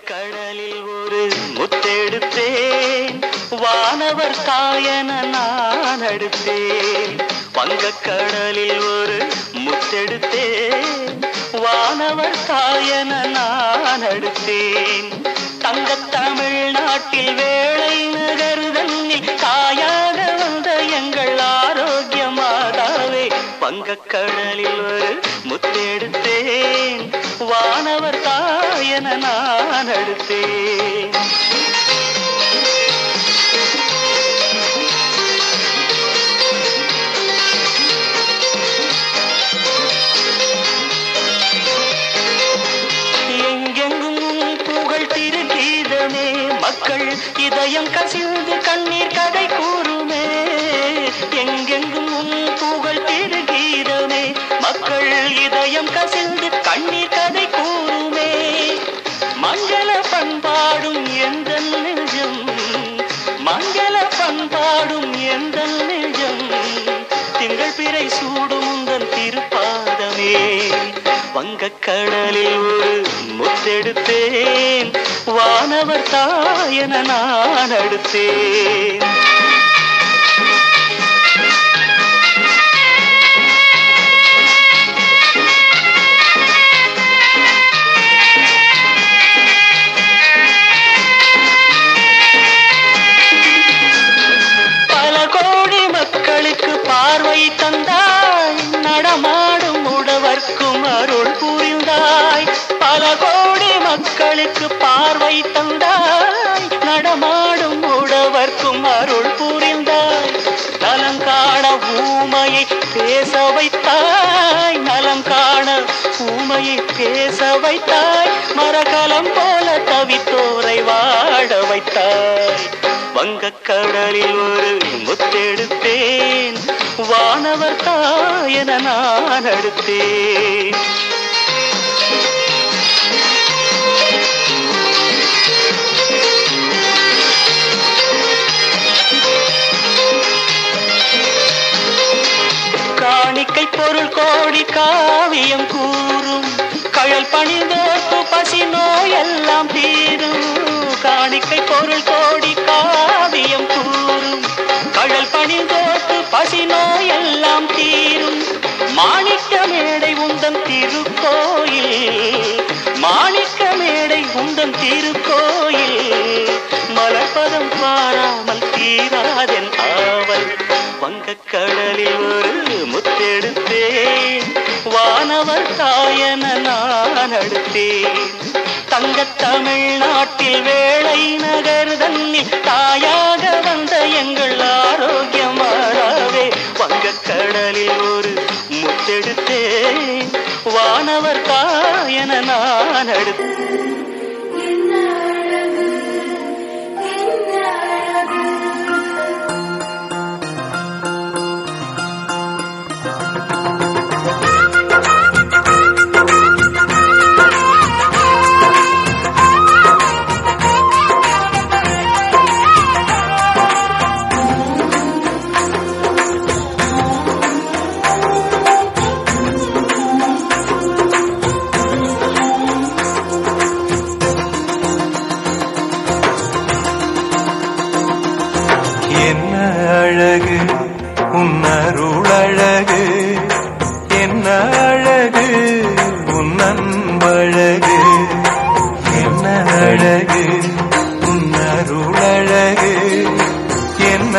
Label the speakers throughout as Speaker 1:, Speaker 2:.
Speaker 1: கடலில் ஒரு முத்தெடுத்தேன். வானவர் தாயன நான் அடுத்தேன். வங்கக்கடலில் ஒரு முத்தெடுத்தேன். வானவர் தாயன நான் அடுத்தேன். தங்க தமிழ்நாட்டில் வேலை நகருதன்னில் தாயாக வந்த எங்கள் ஆரோக்கிய மாதாவே வங்கக்கடலில் ஒரு முத்தெடுத்தேன். வானவர் தாயன நான் அடுத்தேன். எங்கெங்கும் புகழ் திருகீதமே மக்கள் இதயம் கசிந்து கண்ணீர் கதை கூறுமே. எங்கெங்கும் புகழ் திருகீதமே மக்கள் இதயம் கசிந்து பாடும் எந்த நெஞ்சம்? திங்கள் பிறை சூடும் உந்தன் திருப்பாதமே. வங்கக்கடலில் ஒரு முத்தெடுத்தேன். வானவர் தாயன நான் அடுத்தேன். மக்களுக்கு பார்வை தந்தாய். நடமாடும் உடவர்க்கும் அருள் புரிந்தாய். நலம் காண ஊமையை பேச வைத்தாய். நலம் காண ஊமையை பேச வைத்தாய். மரகலம் போல தவித்தோரை வாழ வைத்தாய். வங்கக்கடலில் ஒரு முத்தெடுத்தேன். வானவர் தாயன நான் அடுத்தேன். காவியம் கூறும். கழல் பணிந்தோட்டு பசி நோயெல்லாம் தீரும். காணிக்கை பொருள் கோடி காவியம் கூறும். கழல் பணிந்தோட்டு பசி நோயெல்லாம் தீரும். மாணிக்க மேடை உந்தம் திருக்கோயில். மாணிக்க மேடை உந்தம் திருக்கோயில். மலர்பதம் பாராமல் தீராதென் ஆவல். வங்கக்கடலில் நான் தங்க தமிழ்நாட்டில் வேளை நகர் தன்னில் தாயாக வந்த எங்கள் ஆரோக்கியம் ஆரோக்கியமாறாவே வங்கக்கடலில் ஒரு முத்தெடுத்தேன் வானவர் தாயன நான் அடுத்தேன்
Speaker 2: அருளழகு. என்ன அழகு? உன் அன்பழகு. என்ன அழகு? உன்னருள் அழகு என்ன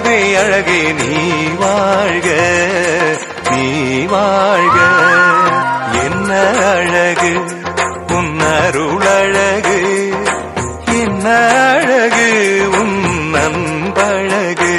Speaker 2: கமுதை அழகே நீ வாழ்க நீ வாழ்க. என்ன அழகு? உன்னருள் அழகு. என்ன அழகு? உன் நண்பழகு